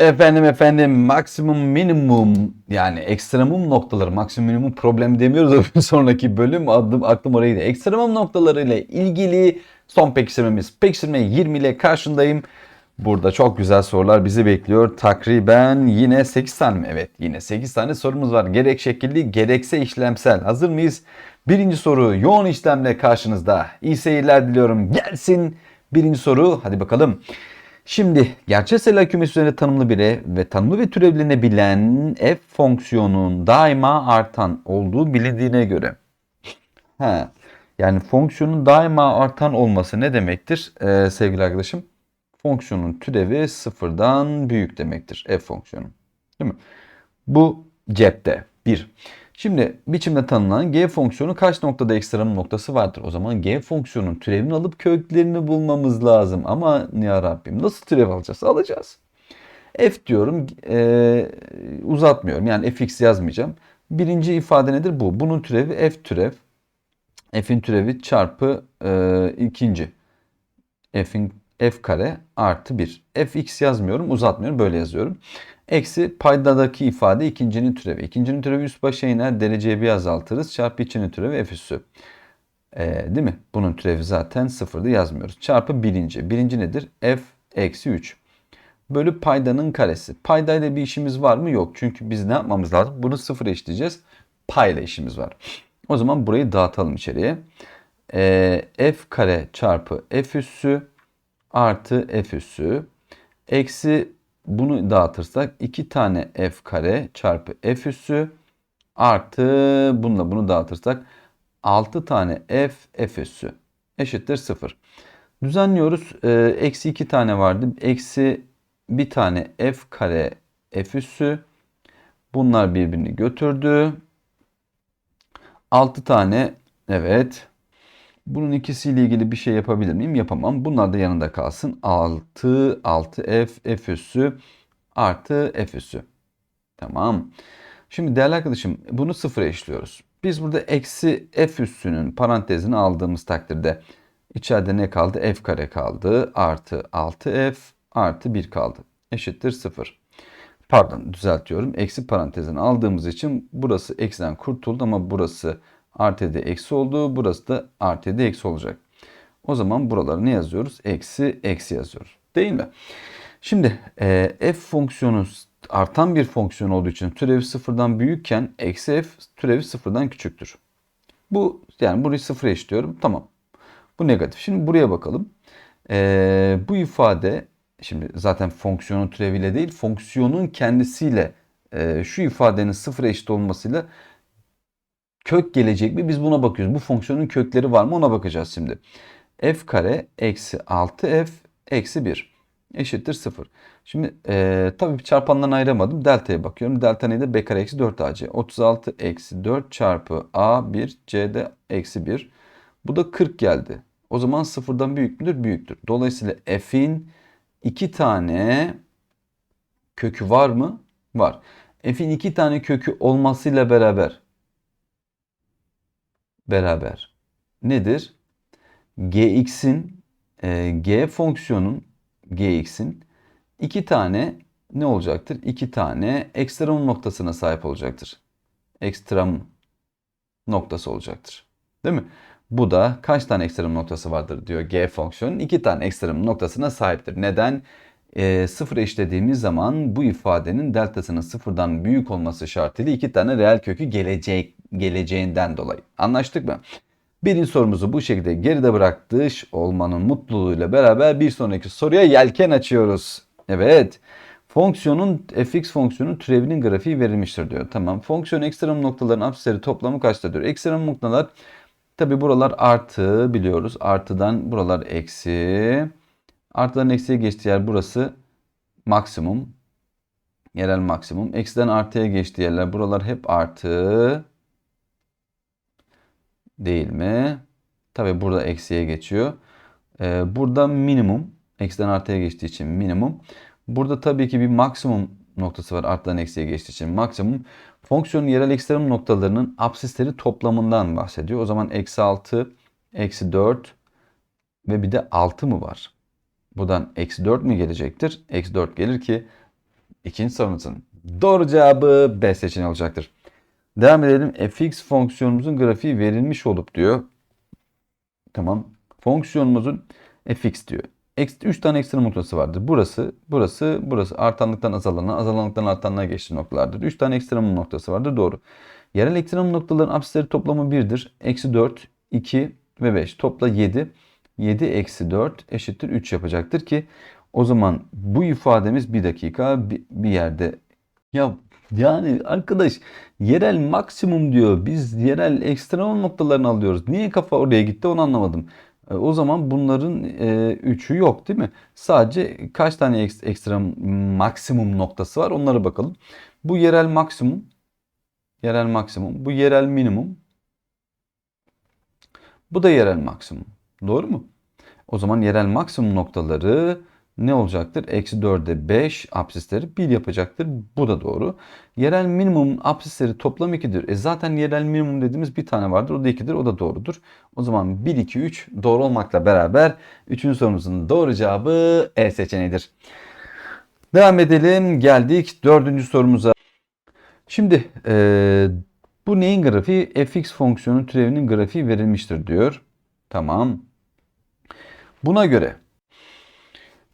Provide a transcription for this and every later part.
Efendim efendim maksimum minimum yani ekstremum noktaları maksimum minimum problem demiyoruz bir sonraki bölüm adım aklım oraya. Ekstremum noktaları ile ilgili son pekiştirmemiz. Pekiştirme 20 ile karşındayım. Burada çok güzel sorular bizi bekliyor. Takriben yine 8 tane mi? Evet yine 8 tane sorumuz var. Gerek şekilli gerekse işlemsel. Hazır mıyız? Birinci soru yoğun işlemle karşınızda. İyi seyirler diliyorum. Gelsin birinci soru. Hadi bakalım. Şimdi gerçel sayılar kümesi üzerinde tanımlı bir f ve tanımlı ve türevlenebilen f fonksiyonun daima artan olduğu bilindiğine göre. He, yani fonksiyonun daima artan olması ne demektir ee, sevgili arkadaşım? Fonksiyonun türevi sıfırdan büyük demektir f fonksiyonu. Değil mi? Bu cepte. Bir. Şimdi biçimde tanımlanan g fonksiyonu kaç noktada ekstrem noktası vardır? O zaman g fonksiyonun türevini alıp köklerini bulmamız lazım. Ama ya Rabbim nasıl türev alacağız? Alacağız. f diyorum e, uzatmıyorum. Yani fx yazmayacağım. Birinci ifade nedir? Bu. Bunun türevi f türev. f'in türevi çarpı e, ikinci. f'in f kare artı 1. fx yazmıyorum uzatmıyorum böyle yazıyorum. Eksi paydadaki ifade ikincinin türevi. İkincinin türevi üst başa iner dereceye bir azaltırız. Çarpı içinin türevi f üssü. Ee, değil mi? Bunun türevi zaten sıfırda yazmıyoruz. Çarpı birinci. Birinci nedir? f eksi 3. Bölü paydanın karesi. Paydayla bir işimiz var mı? Yok. Çünkü biz ne yapmamız lazım? Bunu sıfır eşitleyeceğiz. Payla işimiz var. O zaman burayı dağıtalım içeriye. Ee, f kare çarpı f üssü artı f üssü eksi bunu dağıtırsak 2 tane f kare çarpı f üssü artı bununla bunu dağıtırsak 6 tane f f üssü eşittir 0. Düzenliyoruz. Ee, eksi 2 tane vardı. Eksi bir tane f kare f üssü. Bunlar birbirini götürdü. 6 tane evet bunun ikisiyle ilgili bir şey yapabilir miyim? Yapamam. Bunlar da yanında kalsın. 6, 6f, f üssü artı f üssü. Tamam. Şimdi değerli arkadaşım bunu sıfıra eşliyoruz. Biz burada eksi f üssünün parantezini aldığımız takdirde içeride ne kaldı? f kare kaldı. Artı 6f artı 1 kaldı. Eşittir 0. Pardon düzeltiyorum. Eksi parantezini aldığımız için burası eksiden kurtuldu ama burası artı de eksi oldu. Burası da artı de eksi olacak. O zaman buraları ne yazıyoruz? Eksi eksi yazıyoruz. Değil mi? Şimdi e, f fonksiyonu artan bir fonksiyon olduğu için türevi sıfırdan büyükken eksi f türevi sıfırdan küçüktür. Bu yani burayı sıfır eşliyorum. Tamam. Bu negatif. Şimdi buraya bakalım. E, bu ifade şimdi zaten fonksiyonun türeviyle değil fonksiyonun kendisiyle e, şu ifadenin sıfır eşit olmasıyla kök gelecek mi? Biz buna bakıyoruz. Bu fonksiyonun kökleri var mı? Ona bakacağız şimdi. f kare eksi 6f eksi 1 eşittir 0. Şimdi e, tabii çarpandan ayıramadım. Delta'ya bakıyorum. Delta neydi? b kare eksi 4ac. 36 eksi 4 çarpı a1 c'de eksi 1. Bu da 40 geldi. O zaman sıfırdan büyük müdür? Büyüktür. Dolayısıyla f'in iki tane kökü var mı? Var. F'in iki tane kökü olmasıyla beraber beraber nedir? gx'in e, g fonksiyonun gx'in iki tane ne olacaktır? İki tane ekstremum noktasına sahip olacaktır. Ekstremum noktası olacaktır. Değil mi? Bu da kaç tane ekstremum noktası vardır diyor g fonksiyonun. iki tane ekstremum noktasına sahiptir. Neden? E, sıfır eşlediğimiz zaman bu ifadenin deltasının sıfırdan büyük olması şartıyla iki tane reel kökü gelecek geleceğinden dolayı. Anlaştık mı? Birinci sorumuzu bu şekilde geride bıraktık olmanın mutluluğuyla beraber bir sonraki soruya yelken açıyoruz. Evet. Fonksiyonun fx fonksiyonun türevinin grafiği verilmiştir diyor. Tamam. Fonksiyon ekstrem noktaların apsisleri toplamı kaçta diyor. Ekstrem noktalar tabi buralar artı biliyoruz. Artıdan buralar eksi. Artıdan eksiye geçtiği yer burası maksimum. Yerel maksimum. Eksiden artıya geçtiği yerler buralar hep artı. Değil mi? Tabi burada eksiye geçiyor. Ee, burada minimum. Eksiden artıya geçtiği için minimum. Burada tabii ki bir maksimum noktası var arttan eksiye geçtiği için maksimum. Fonksiyonun yerel ekstrem noktalarının absisleri toplamından bahsediyor. O zaman eksi 6, eksi 4 ve bir de 6 mı var? Buradan eksi 4 mi gelecektir? Eksi 4 gelir ki ikinci sorumuzun doğru cevabı B seçeneği olacaktır. Devam edelim. fx fonksiyonumuzun grafiği verilmiş olup diyor. Tamam. Fonksiyonumuzun fx diyor. 3 tane ekstrem noktası vardır. Burası, burası, burası artanlıktan azalana, azalanlıktan artanlığa geçtiği noktalardır. 3 tane ekstremum noktası vardır. Doğru. Yerel ekstremum noktaların apsisleri toplamı 1'dir. Eksi 4, 2 ve 5. Topla 7. 7 eksi 4 eşittir 3 yapacaktır ki o zaman bu ifademiz bir dakika bir, bir yerde ya yani arkadaş yerel maksimum diyor. Biz yerel ekstremum noktalarını alıyoruz. Niye kafa oraya gitti onu anlamadım. E, o zaman bunların e, üçü yok değil mi? Sadece kaç tane ekstra maksimum noktası var onlara bakalım. Bu yerel maksimum, yerel maksimum, bu yerel minimum, bu da yerel maksimum. Doğru mu? O zaman yerel maksimum noktaları ne olacaktır? Eksi 4'e 5 apsisleri 1 yapacaktır. Bu da doğru. Yerel minimum apsisleri toplam 2'dir. E zaten yerel minimum dediğimiz bir tane vardır. O da 2'dir. O da doğrudur. O zaman 1, 2, 3 doğru olmakla beraber 3. sorumuzun doğru cevabı E seçeneğidir. Devam edelim. Geldik 4. sorumuza. Şimdi e, bu neyin grafiği? fx fonksiyonun türevinin grafiği verilmiştir diyor. Tamam. Buna göre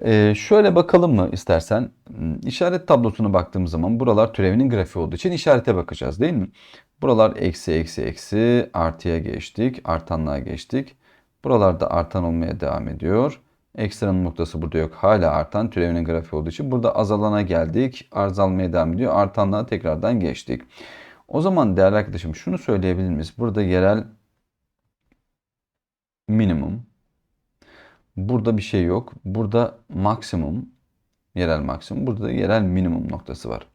ee, şöyle bakalım mı istersen? Hmm, işaret tablosuna baktığımız zaman buralar türevinin grafiği olduğu için işarete bakacağız değil mi? Buralar eksi eksi eksi artıya geçtik. Artanlığa geçtik. Buralarda artan olmaya devam ediyor. Ekstranın noktası burada yok. Hala artan türevinin grafiği olduğu için burada azalana geldik. Azalmaya devam ediyor. Artanlığa tekrardan geçtik. O zaman değerli arkadaşım şunu söyleyebilir miyiz? Burada yerel minimum Burada bir şey yok. Burada maksimum, yerel maksimum. Burada da yerel minimum noktası var.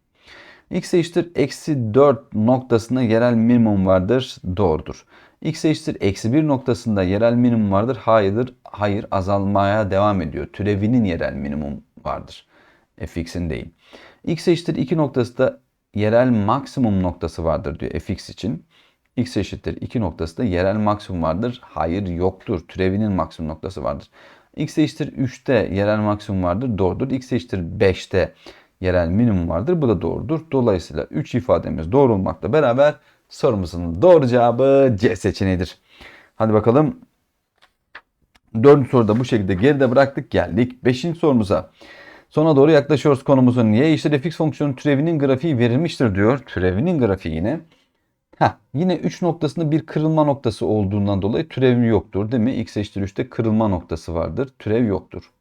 x eşittir eksi 4 noktasında yerel minimum vardır. Doğrudur. x eşittir eksi 1 noktasında yerel minimum vardır. Hayırdır. Hayır azalmaya devam ediyor. Türevinin yerel minimum vardır. fx'in değil. x eşittir 2 noktasında yerel maksimum noktası vardır diyor fx için. X eşittir 2 noktası da yerel maksimum vardır. Hayır yoktur. Türevinin maksimum noktası vardır. x eşittir 3'te yerel maksimum vardır. Doğrudur. x eşittir 5'te yerel minimum vardır. Bu da doğrudur. Dolayısıyla 3 ifademiz doğru olmakla beraber sorumuzun doğru cevabı C seçeneğidir. Hadi bakalım. Dördüncü soruda bu şekilde geride bıraktık. Geldik. Beşinci sorumuza. Sona doğru yaklaşıyoruz konumuzun. Y eşittir fx fonksiyonun türevinin grafiği verilmiştir diyor. Türevinin grafiği yine. Heh, yine 3 noktasında bir kırılma noktası olduğundan dolayı türev yoktur değil mi? x eşittir 3'te kırılma noktası vardır. Türev yoktur.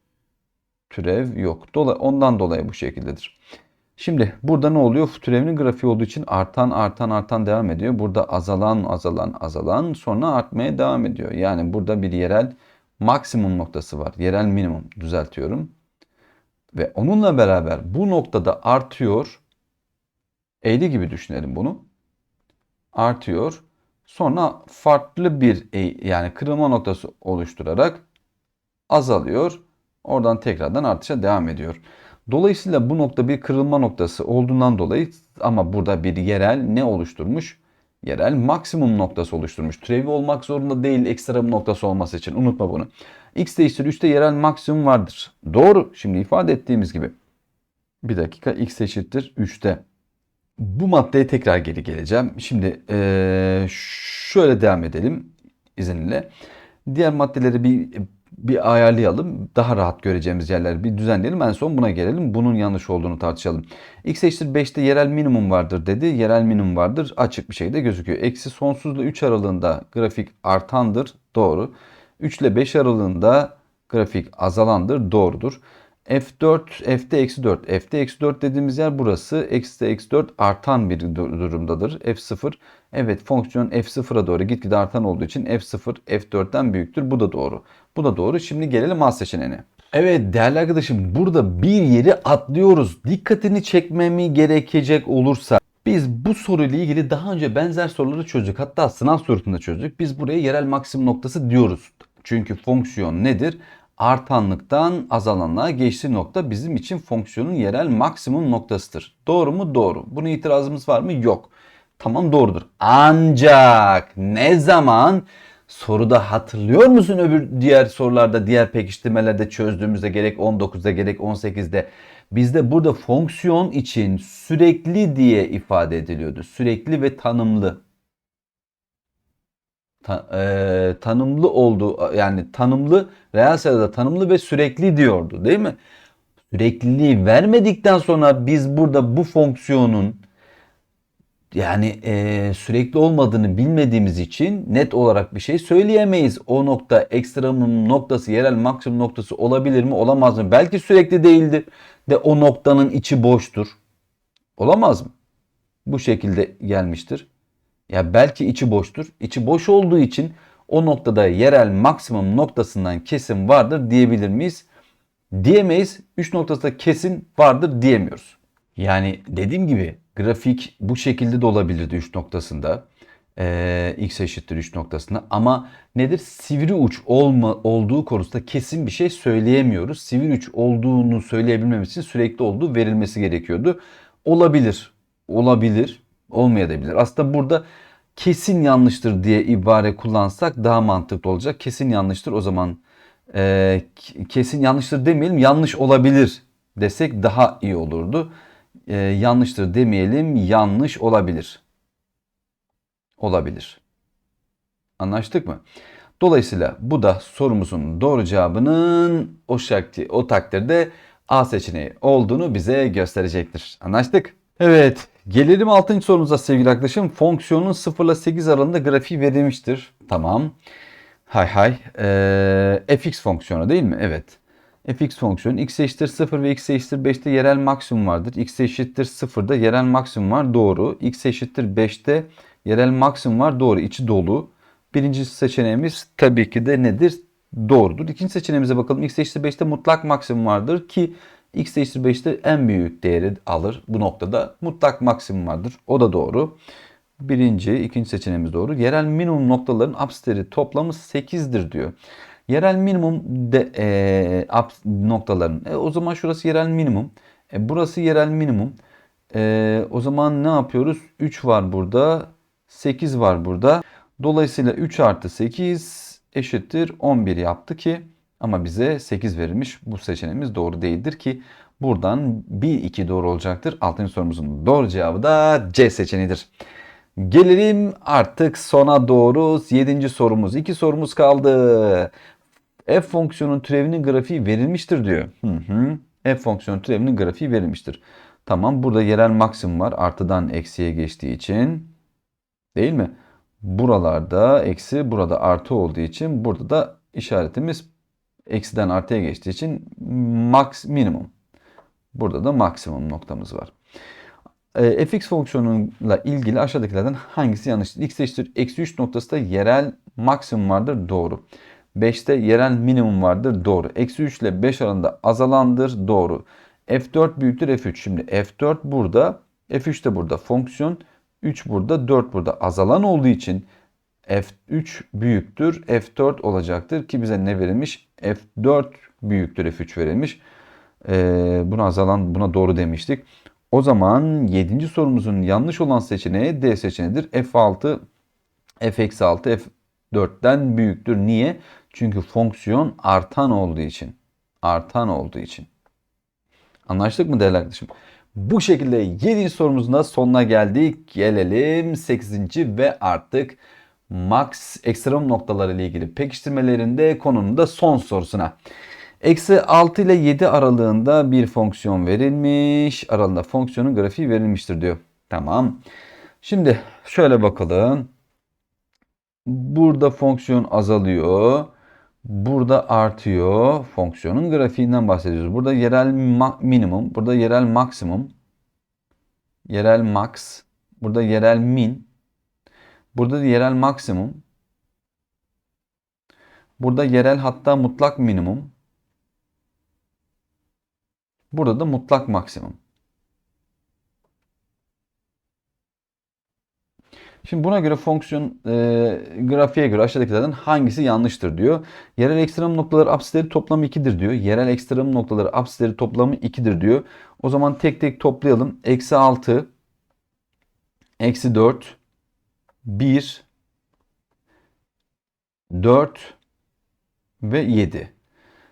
Türev yok. Dola ondan dolayı bu şekildedir. Şimdi burada ne oluyor? Türevinin grafiği olduğu için artan artan artan devam ediyor. Burada azalan azalan azalan sonra artmaya devam ediyor. Yani burada bir yerel maksimum noktası var. Yerel minimum düzeltiyorum. Ve onunla beraber bu noktada artıyor. Eğri gibi düşünelim bunu artıyor. Sonra farklı bir e, yani kırılma noktası oluşturarak azalıyor. Oradan tekrardan artışa devam ediyor. Dolayısıyla bu nokta bir kırılma noktası olduğundan dolayı ama burada bir yerel ne oluşturmuş? Yerel maksimum noktası oluşturmuş. Türevi olmak zorunda değil ekstra bir noktası olması için. Unutma bunu. X eşittir 3'te yerel maksimum vardır. Doğru. Şimdi ifade ettiğimiz gibi. Bir dakika x eşittir 3'te bu maddeye tekrar geri geleceğim. Şimdi ee, şöyle devam edelim izinle. Diğer maddeleri bir bir ayarlayalım. Daha rahat göreceğimiz yerleri bir düzenleyelim. En son buna gelelim. Bunun yanlış olduğunu tartışalım. X eşittir 5'te yerel minimum vardır dedi. Yerel minimum vardır. Açık bir şekilde gözüküyor. Eksi sonsuzla 3 aralığında grafik artandır. Doğru. 3 ile 5 aralığında grafik azalandır. Doğrudur. F4, F'de eksi 4. F'de eksi 4 dediğimiz yer burası. Eksi eksi 4 artan bir durumdadır. F0. Evet fonksiyon F0'a doğru gitgide artan olduğu için F0 F4'ten büyüktür. Bu da doğru. Bu da doğru. Şimdi gelelim A seçeneğine. Evet değerli arkadaşım burada bir yeri atlıyoruz. Dikkatini çekmemi gerekecek olursa biz bu soruyla ilgili daha önce benzer soruları çözdük. Hatta sınav sorusunda çözdük. Biz buraya yerel maksimum noktası diyoruz. Çünkü fonksiyon nedir? Artanlıktan azalanlığa geçtiği nokta bizim için fonksiyonun yerel maksimum noktasıdır. Doğru mu? Doğru. Buna itirazımız var mı? Yok. Tamam doğrudur. Ancak ne zaman soruda hatırlıyor musun öbür diğer sorularda, diğer pekiştirmelerde çözdüğümüzde gerek 19'da gerek 18'de Bizde burada fonksiyon için sürekli diye ifade ediliyordu. Sürekli ve tanımlı. Ta, e, tanımlı oldu yani tanımlı reel sayıda tanımlı ve sürekli diyordu değil mi? Sürekliliği vermedikten sonra biz burada bu fonksiyonun yani e, sürekli olmadığını bilmediğimiz için net olarak bir şey söyleyemeyiz. O nokta ekstremum noktası, yerel maksimum noktası olabilir mi, olamaz mı? Belki sürekli değildir de o noktanın içi boştur. Olamaz mı? Bu şekilde gelmiştir. Ya belki içi boştur. İçi boş olduğu için o noktada yerel maksimum noktasından kesim vardır diyebilir miyiz? Diyemeyiz. 3 noktasında kesin vardır diyemiyoruz. Yani dediğim gibi grafik bu şekilde de olabilirdi 3 noktasında. Ee, x eşittir 3 noktasında ama nedir? Sivri uç olma, olduğu konusunda kesin bir şey söyleyemiyoruz. Sivri uç olduğunu söyleyebilmemiz için sürekli olduğu verilmesi gerekiyordu. Olabilir. Olabilir. Olmayabilir. Aslında burada kesin yanlıştır diye ibare kullansak daha mantıklı olacak. Kesin yanlıştır o zaman e, kesin yanlıştır demeyelim yanlış olabilir desek daha iyi olurdu. E, yanlıştır demeyelim yanlış olabilir. Olabilir. Anlaştık mı? Dolayısıyla bu da sorumuzun doğru cevabının o şekli, o takdirde A seçeneği olduğunu bize gösterecektir. Anlaştık? Evet. Gelelim 6. sorumuza sevgili arkadaşım. Fonksiyonun 0 ile 8 aralığında grafiği verilmiştir. Tamam. Hay hay. Ee, fx fonksiyonu değil mi? Evet. fx fonksiyonu x eşittir 0 ve x eşittir 5'te yerel maksimum vardır. x eşittir 0'da yerel maksimum var. Doğru. x eşittir 5'te yerel maksimum var. Doğru. İçi dolu. Birinci seçeneğimiz tabii ki de nedir? Doğrudur. İkinci seçeneğimize bakalım. x eşittir 5'te mutlak maksimum vardır ki x eşittir 5'te en büyük değeri alır. Bu noktada mutlak maksimum vardır. O da doğru. Birinci, ikinci seçeneğimiz doğru. Yerel minimum noktaların absleri toplamı 8'dir diyor. Yerel minimum de, e, abs, noktaların. E, o zaman şurası yerel minimum. E, burası yerel minimum. E, o zaman ne yapıyoruz? 3 var burada. 8 var burada. Dolayısıyla 3 artı 8 eşittir 11 yaptı ki ama bize 8 verilmiş. Bu seçeneğimiz doğru değildir ki buradan 1 2 doğru olacaktır. 6. sorumuzun doğru cevabı da C seçeneğidir. Gelelim artık sona doğru 7. sorumuz. 2 sorumuz kaldı. F fonksiyonun türevinin grafiği verilmiştir diyor. Hı hı. F fonksiyonun türevinin grafiği verilmiştir. Tamam burada yerel maksimum var. Artıdan eksiye geçtiği için. Değil mi? Buralarda eksi burada artı olduğu için burada da işaretimiz eksiden artıya geçtiği için max minimum. Burada da maksimum noktamız var. E, fx fonksiyonuyla ilgili aşağıdakilerden hangisi yanlıştır? x eşittir eksi 3 noktası da yerel maksimum vardır. Doğru. 5'te yerel minimum vardır. Doğru. Eksi 3 ile 5 arasında azalandır. Doğru. f4 büyüktür f3. Şimdi f4 burada. f3 de burada. Fonksiyon 3 burada. 4 burada. Azalan olduğu için f3 büyüktür. f4 olacaktır. Ki bize ne verilmiş? f4 büyüktür f3 verilmiş. Ee, buna azalan buna doğru demiştik. O zaman 7. sorumuzun yanlış olan seçeneği D seçeneğidir. F6 f-6 f4'ten büyüktür. Niye? Çünkü fonksiyon artan olduğu için. Artan olduğu için. Anlaştık mı değerli arkadaşım? Bu şekilde 7. sorumuzun da sonuna geldik. Gelelim 8. ve artık max ekstrem noktaları ile ilgili pekiştirmelerinde konunun da son sorusuna. Eksi 6 ile 7 aralığında bir fonksiyon verilmiş. Aralığında fonksiyonun grafiği verilmiştir diyor. Tamam. Şimdi şöyle bakalım. Burada fonksiyon azalıyor. Burada artıyor. Fonksiyonun grafiğinden bahsediyoruz. Burada yerel minimum. Burada yerel maksimum. Yerel max. Burada yerel min. Burada yerel maksimum. Burada yerel hatta mutlak minimum. Burada da mutlak maksimum. Şimdi buna göre fonksiyon e, grafiğe göre aşağıdakilerden hangisi yanlıştır diyor. Yerel ekstrem noktaları apsisleri toplamı 2'dir diyor. Yerel ekstrem noktaları apsisleri toplamı 2'dir diyor. O zaman tek tek toplayalım. Eksi 6, eksi 4, 1, 4 ve 7.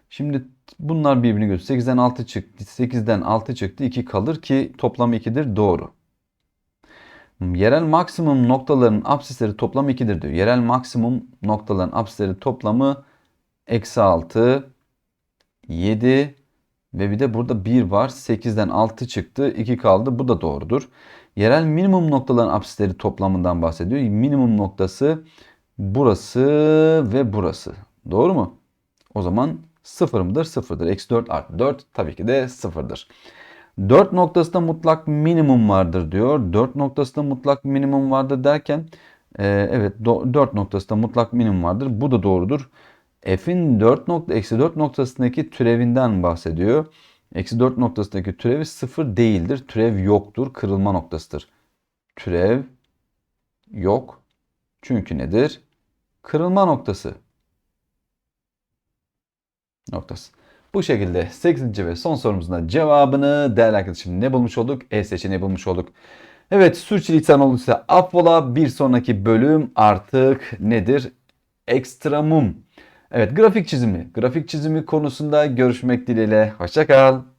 Şimdi bunlar birbirini gösteriyor. 8'den 6 çıktı. 8'den 6 çıktı. 2 kalır ki toplam 2'dir. Doğru. Yerel maksimum noktaların absisleri toplamı 2'dir diyor. Yerel maksimum noktaların absisleri toplamı eksi 6, 7 ve bir de burada 1 var. 8'den 6 çıktı. 2 kaldı. Bu da doğrudur. Yerel minimum noktaların absisleri toplamından bahsediyor. Minimum noktası burası ve burası. Doğru mu? O zaman 0 mıdır? 0'dır. Eksi 4 artı 4 tabii ki de 0'dır. 4 noktasında mutlak minimum vardır diyor. 4 noktasında mutlak minimum vardır derken e, evet 4 noktasında mutlak minimum vardır. Bu da doğrudur. F'in 4 nokta eksi 4 noktasındaki türevinden bahsediyor. Eksi 4 noktasındaki türevi 0 değildir. Türev yoktur. Kırılma noktasıdır. Türev yok. Çünkü nedir? Kırılma noktası. Noktası. Bu şekilde 8. ve son sorumuzun da cevabını değerli arkadaşım ne bulmuş olduk? E seçeneği bulmuş olduk. Evet sürçülisan olursa affola bir sonraki bölüm artık nedir? Ekstremum. Evet grafik çizimi. Grafik çizimi konusunda görüşmek dileğiyle. Hoşçakal.